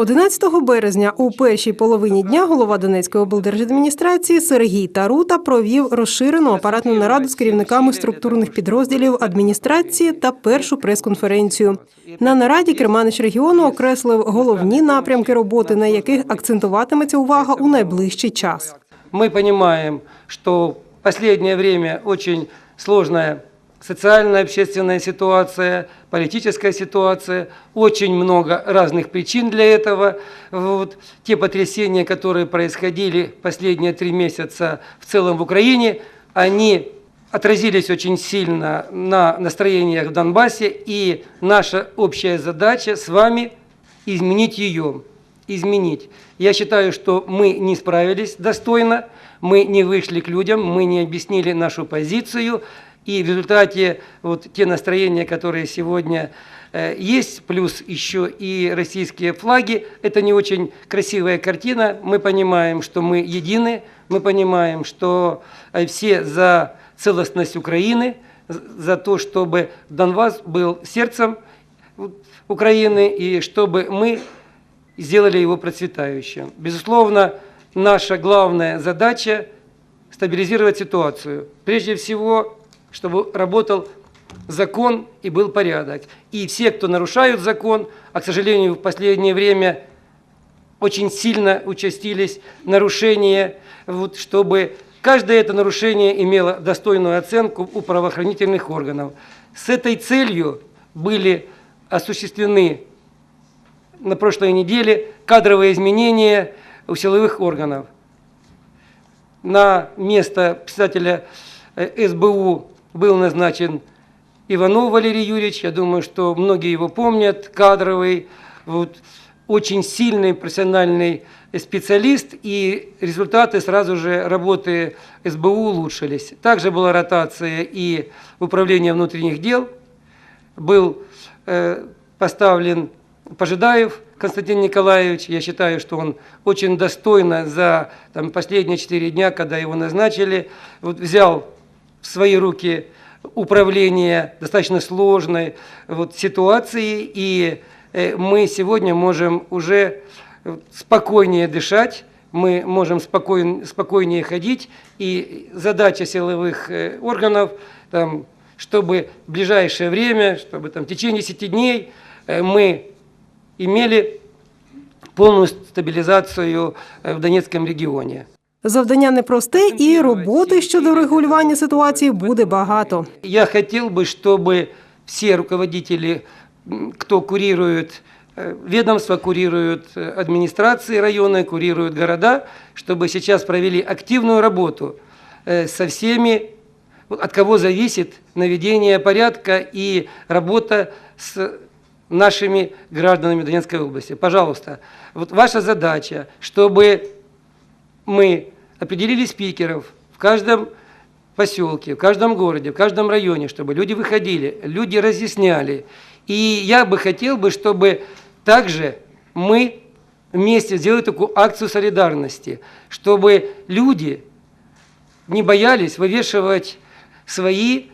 11 березня у першій половині дня голова Донецької облдержадміністрації Сергій Тарута провів розширену апаратну нараду з керівниками структурних підрозділів адміністрації та першу прес-конференцію. На нараді керманич регіону окреслив головні напрямки роботи, на яких акцентуватиметься увага у найближчий час. Мы понимаем, что в последнее время очень сложная социальная, общественная ситуация, политическая ситуация, очень много разных причин для этого. Вот. Те потрясения, которые происходили последние три месяца в целом в Украине, они отразились очень сильно на настроениях в Донбассе, и наша общая задача с вами изменить ее изменить. Я считаю, что мы не справились достойно, мы не вышли к людям, мы не объяснили нашу позицию, и в результате вот те настроения, которые сегодня э, есть, плюс еще и российские флаги, это не очень красивая картина. Мы понимаем, что мы едины, мы понимаем, что э, все за целостность Украины, за то, чтобы Донбасс был сердцем Украины, и чтобы мы сделали его процветающим. Безусловно, наша главная задача – стабилизировать ситуацию. Прежде всего, чтобы работал закон и был порядок. И все, кто нарушают закон, а, к сожалению, в последнее время очень сильно участились нарушения, вот, чтобы каждое это нарушение имело достойную оценку у правоохранительных органов. С этой целью были осуществлены на прошлой неделе кадровые изменения у силовых органов. На место председателя э, СБУ был назначен Иванов Валерий Юрьевич. Я думаю, что многие его помнят. Кадровый, вот, очень сильный профессиональный специалист, и результаты сразу же работы СБУ улучшились. Также была ротация и в управление внутренних дел. Был э, поставлен Пожидаев Константин Николаевич. Я считаю, что он очень достойно за там, последние четыре дня, когда его назначили, вот, взял в свои руки управление достаточно сложной вот, ситуацией, и э, мы сегодня можем уже спокойнее дышать, мы можем спокойн- спокойнее ходить, и задача силовых э, органов, там, чтобы в ближайшее время, чтобы там, в течение 10 дней э, мы имели полную стабилизацию э, в Донецком регионе. Завдання непросте, і роботи щодо регулювання ситуації буде багато. Я хотел бы, чтобы все руководители, м, кто курирует э, ведомства, курируют э, администрации района, курируют города, чтобы сейчас провели активную работу э, со всеми, вот от кого зависит наведение порядка и работа с нашими гражданами Донецкой области. Пожалуйста, вот ваша задача, чтобы мы определили спикеров в каждом поселке, в каждом городе, в каждом районе, чтобы люди выходили, люди разъясняли. И я бы хотел бы, чтобы также мы вместе сделали такую акцию солидарности, чтобы люди не боялись вывешивать свои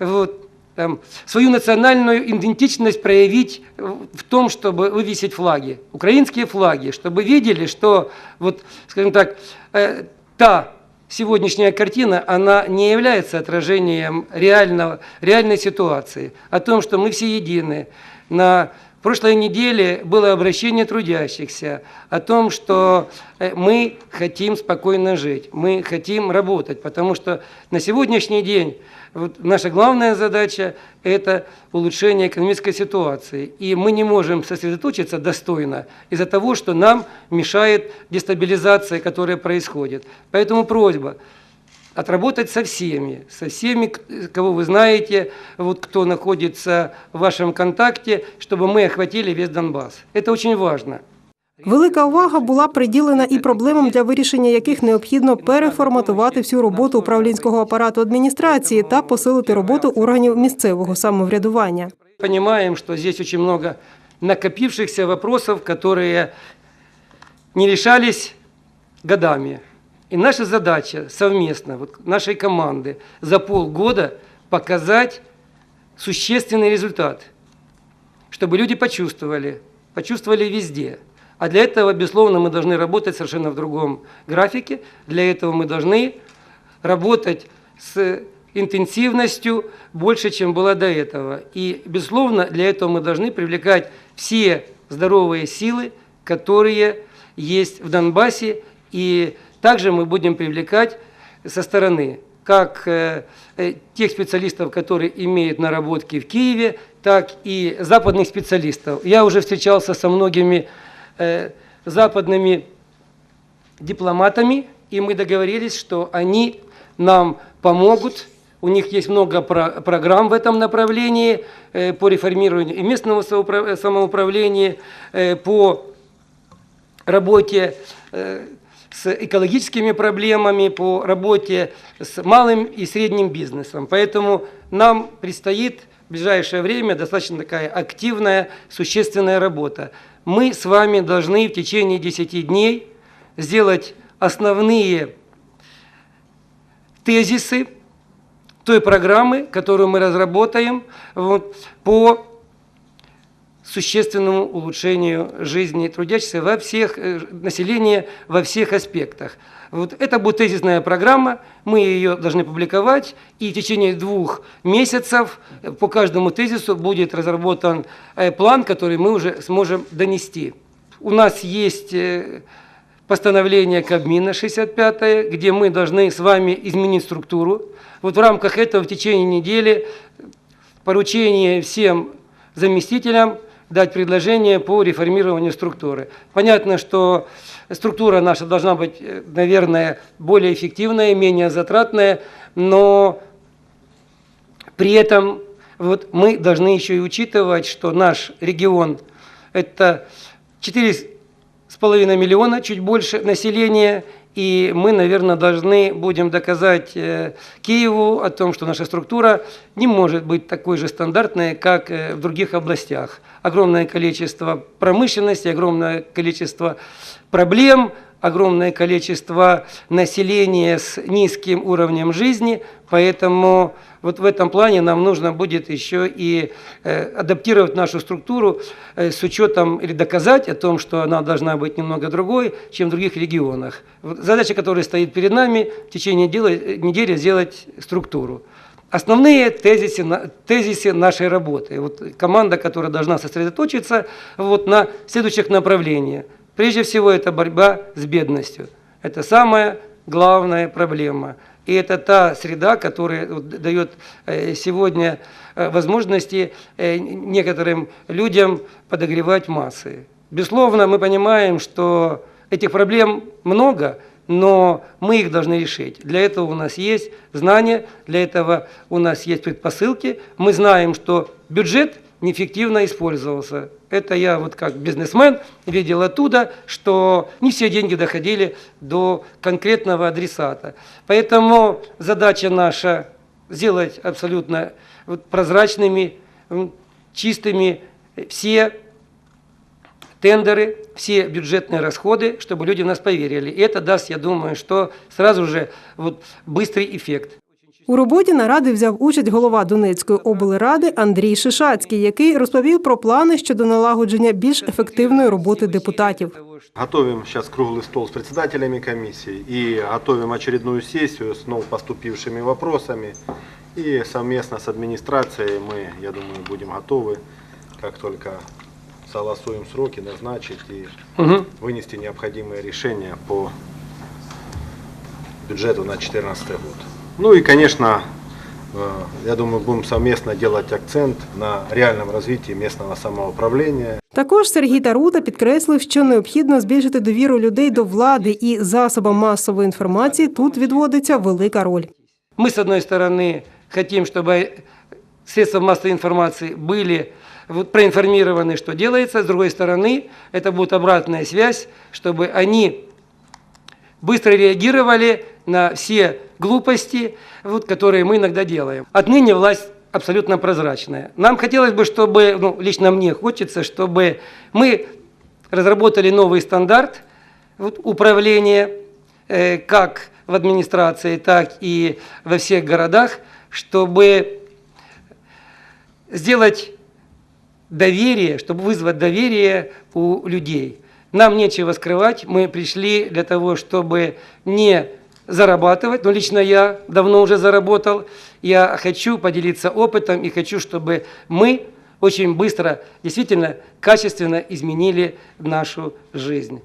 вот, там, свою национальную идентичность проявить в том, чтобы вывесить флаги, украинские флаги, чтобы видели, что вот, скажем так, э, та сегодняшняя картина, она не является отражением реального, реальной ситуации, о том, что мы все едины. На прошлой неделе было обращение трудящихся о том, что э, мы хотим спокойно жить, мы хотим работать, потому что на сегодняшний день вот наша главная задача – это улучшение экономической ситуации. И мы не можем сосредоточиться достойно из-за того, что нам мешает дестабилизация, которая происходит. Поэтому просьба отработать со всеми, со всеми, к- кого вы знаете, вот кто находится в вашем контакте, чтобы мы охватили весь Донбасс. Это очень важно. Велика увага була приділена і проблемам, для вирішення яких необхідно переформатувати всю роботу управлінського апарату адміністрації та посилити роботу органів місцевого самоврядування. Понимаем, что здесь очень много накопившихся вопросов, которые не решались годами. И наша задача совместно, вот нашей команды, за полгода показать существенный результат, чтобы люди почувствовали, почувствовали везде. А для этого, безусловно, мы должны работать совершенно в другом графике. Для этого мы должны работать с интенсивностью больше, чем было до этого. И, безусловно, для этого мы должны привлекать все здоровые силы, которые есть в Донбассе, и также мы будем привлекать со стороны как э, э, тех специалистов, которые имеют наработки в Киеве, так и западных специалистов. Я уже встречался со многими э, западными дипломатами, и мы договорились, что они нам помогут. У них есть много про- программ в этом направлении э, по реформированию и местного самоуправления, э, по работе с экологическими проблемами, по работе с малым и средним бизнесом. Поэтому нам предстоит в ближайшее время достаточно такая активная, существенная работа. Мы с вами должны в течение 10 дней сделать основные тезисы той программы, которую мы разработаем вот, по существенному улучшению жизни трудящихся во всех, э, населения во всех аспектах. Вот это будет тезисная программа, мы ее должны публиковать, и в течение двух месяцев э, по каждому тезису будет разработан э, план, который мы уже сможем донести. У нас есть постановление Кабмина 65, где мы должны с вами изменить структуру. Вот в рамках этого в течение недели поручение всем заместителям дать предложение по реформированию структуры. Понятно, что структура наша должна быть, э, наверное, более эффективная, менее затратная, но при этом вот мы должны еще и учитывать, что наш регион – это 4,5 миллиона, чуть больше населения, и мы, наверное, должны будем доказать э, Киеву о том, что наша структура не может быть такой же стандартной, как э, в других областях. Огромное количество промышленности, огромное количество проблем, огромное количество населения с низким уровнем жизни, поэтому вот в этом плане нам нужно будет еще и э, адаптировать нашу структуру э, с учетом или доказать о том, что она должна быть немного другой, чем в других регионах. Задача, которая стоит перед нами, в течение недели сделать структуру. Основные тезисы, тезисы нашей работы. Вот команда, которая должна сосредоточиться вот на следующих направлениях. Прежде всего, это борьба с бедностью. Это самая главная проблема. И это та среда, которая дает э, сегодня э, возможности э, некоторым людям подогревать массы. Безусловно, мы понимаем, что этих проблем много, но мы их должны решить. Для этого у нас есть знания, для этого у нас есть предпосылки. Мы знаем, что бюджет неэффективно использовался. Это я вот как бизнесмен видел оттуда, что не все деньги доходили до конкретного адресата. Поэтому задача наша сделать абсолютно прозрачными, чистыми все тендеры, все бюджетные расходы, чтобы люди в нас поверили. И это даст, я думаю, что сразу же вот быстрый эффект. У роботі наради взяв участь голова Донецької облради Андрій Шишацький, який розповів про плани щодо налагодження більш ефективної роботи депутатів. Готовим сейчас круглый стол с председателями комиссий и готовим очередную сессию с ново поступившими вопросами. И совместно с администрацией мы, я думаю, будем готовы, как только согласуем сроки, назначить и Мгм. вынести необходимые решения по бюджету на 2014 год. Ну и, конечно, э, я думаю, будем совместно делать акцент на реальном развитии местного самоуправления, Також Сергій Тарута підкреслив, що необхідно збільшити довіру людей до влади і засобам масової інформації. Тут відводиться велика роль. Мы, с одной стороны, хотим, чтобы средства массовой информации были вот проинформированы, что делается. С другой стороны, это будет обратная связь, чтобы они быстро реагировали на все глупости, вот, которые мы иногда делаем. Отныне власть абсолютно прозрачная. Нам хотелось бы, чтобы, ну, лично мне хочется, чтобы мы разработали новый стандарт вот, управления э, как в администрации, так и во всех городах, чтобы сделать доверие, чтобы вызвать доверие у людей. Нам нечего скрывать, мы пришли для того, чтобы не зарабатывать, но лично я давно уже заработал. Я хочу поделиться опытом и хочу, чтобы мы очень быстро, действительно качественно изменили нашу жизнь.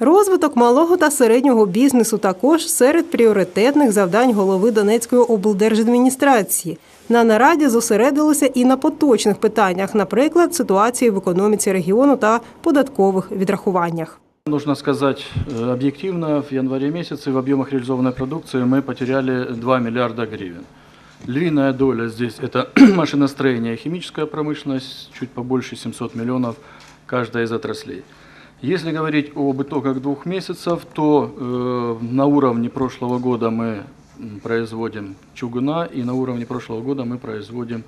Розвиток малого та середнього бізнесу також серед пріоритетних завдань голови Донецької облдержадміністрації. На нараді зосередилися і на поточних питаннях, наприклад, ситуації в економіці регіону та податкових відрахуваннях. Нужно сказать э, объективно, в январе месяце в объемах реализованной продукции мы потеряли 2 миллиарда гривен. Львиная доля здесь это машиностроение и химическая промышленность, чуть побольше 700 миллионов каждая из отраслей. Если говорить об итогах двух месяцев, то э, на уровне прошлого года мы м, производим чугуна и на уровне прошлого года мы производим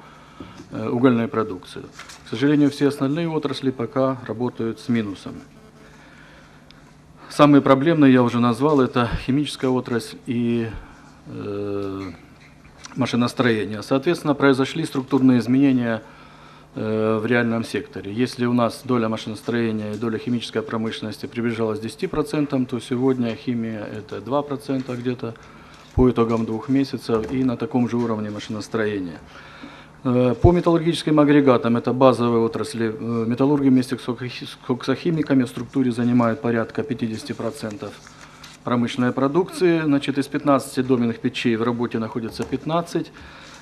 э, угольную продукцию. К сожалению, все остальные отрасли пока работают с минусом. Самые проблемные я уже назвал, это химическая отрасль и э, машиностроение. Соответственно, произошли структурные изменения э, в реальном секторе. Если у нас доля машиностроения и доля химической промышленности приближалась к 10%, то сегодня химия это 2% где-то по итогам двух месяцев и на таком же уровне машиностроения. Э, По металлургическим агрегатам, это базовые отрасли, э, металлурги вместе с коксохимиками в структуре занимают порядка 50% промышленной продукции. Значит, из 15 доменных печей в работе находится 15,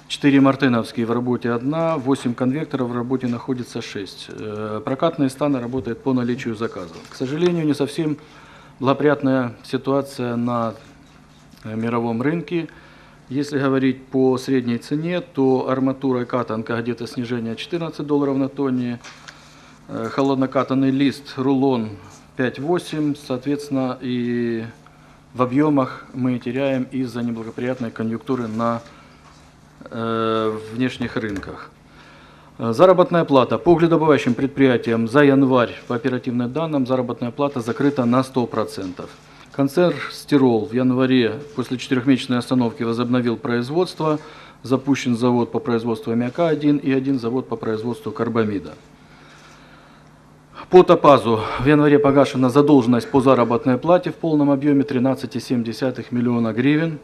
4 мартеновские в работе 1, 8 конвекторов в работе находится 6. Э, Прокатные станы работают по наличию заказов. К сожалению, не совсем благоприятная ситуация на мировом рынке. Если говорить по средней цене, то арматура и катанка где-то снижение 14 долларов на тонне, э, холоднокатанный лист, рулон 5-8, соответственно, и в объемах мы теряем из-за неблагоприятной конъюнктуры на э, внешних рынках. Э, Заработная плата по угледобывающим предприятиям за январь по оперативным данным заработная плата закрыта на 100%. Концерн «Стирол» в январе после четырехмесячной остановки возобновил производство. Запущен завод по производству аммиака-1 и один завод по производству карбамида. По Топазу в январе погашена задолженность по заработной плате в полном объеме 13,7 миллиона гривен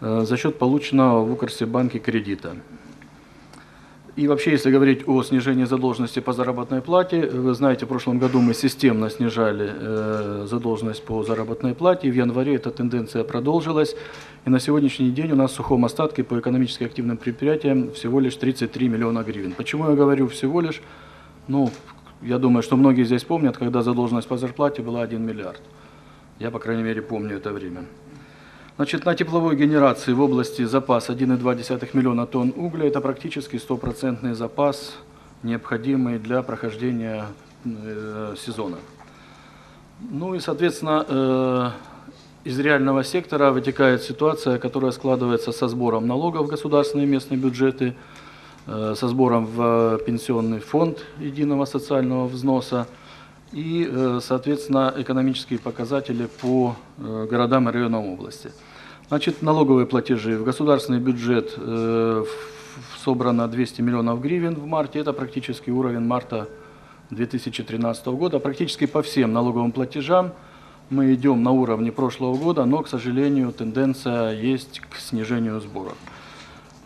э, за счет полученного в Укрсибанке кредита. И вообще, если говорить о снижении задолженности по заработной плате, вы знаете, в прошлом году мы системно снижали э, задолженность по заработной плате, и в январе эта тенденция продолжилась. И на сегодняшний день у нас в сухом остатке по экономически активным предприятиям всего лишь 33 миллиона гривен. Почему я говорю всего лишь? Ну, я думаю, что многие здесь помнят, когда задолженность по зарплате была 1 миллиард. Я, по крайней мере, помню это время. Значит, на тепловой генерации в области запас 1,2 миллиона тонн угля. Это практически стопроцентный запас, необходимый для прохождения э, сезона. Ну и, соответственно, э, из реального сектора вытекает ситуация, которая складывается со сбором налогов в государственные и местные бюджеты, э, со сбором в пенсионный фонд единого социального взноса и, э, соответственно, экономические показатели по э, городам и районам области. Значит, налоговые платежи в государственный бюджет э, собрано 200 миллионов гривен в марте. Это практически уровень марта 2013 года. Практически по всем налоговым платежам мы идем на уровне прошлого года, но, к сожалению, тенденция есть к снижению сборов.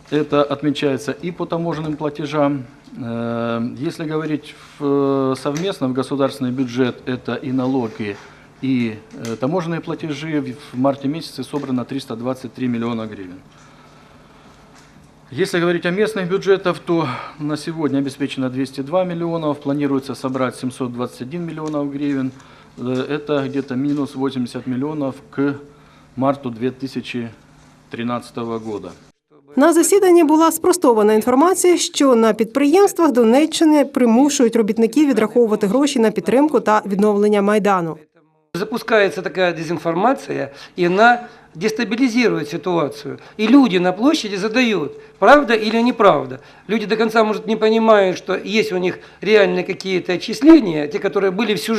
Это отмечается и по таможенным платежам. Э, Если говорить в- совместно в государственный бюджет, это и налоги, и э, таможенные платежи. В- марте месяце собрано 323 миллиона гривен. Если говорить о местных бюджетах, то на сегодня обеспечено 202 миллионов, планируется собрать 721 миллионов гривен. Э, Это где-то минус 80 миллионов к марту 2013 года. На засіданні була спростована інформація, що на підприємствах Донеччини примушують робітників відраховувати гроші на підтримку та відновлення майдану. Запускается такая дезинформация, и она дестабилизирует ситуацию. И люди на площади задают, правда или неправда. Люди до конца, может, не понимают, что есть у них реальные какие-то отчисления, те, которые были всю жизнь.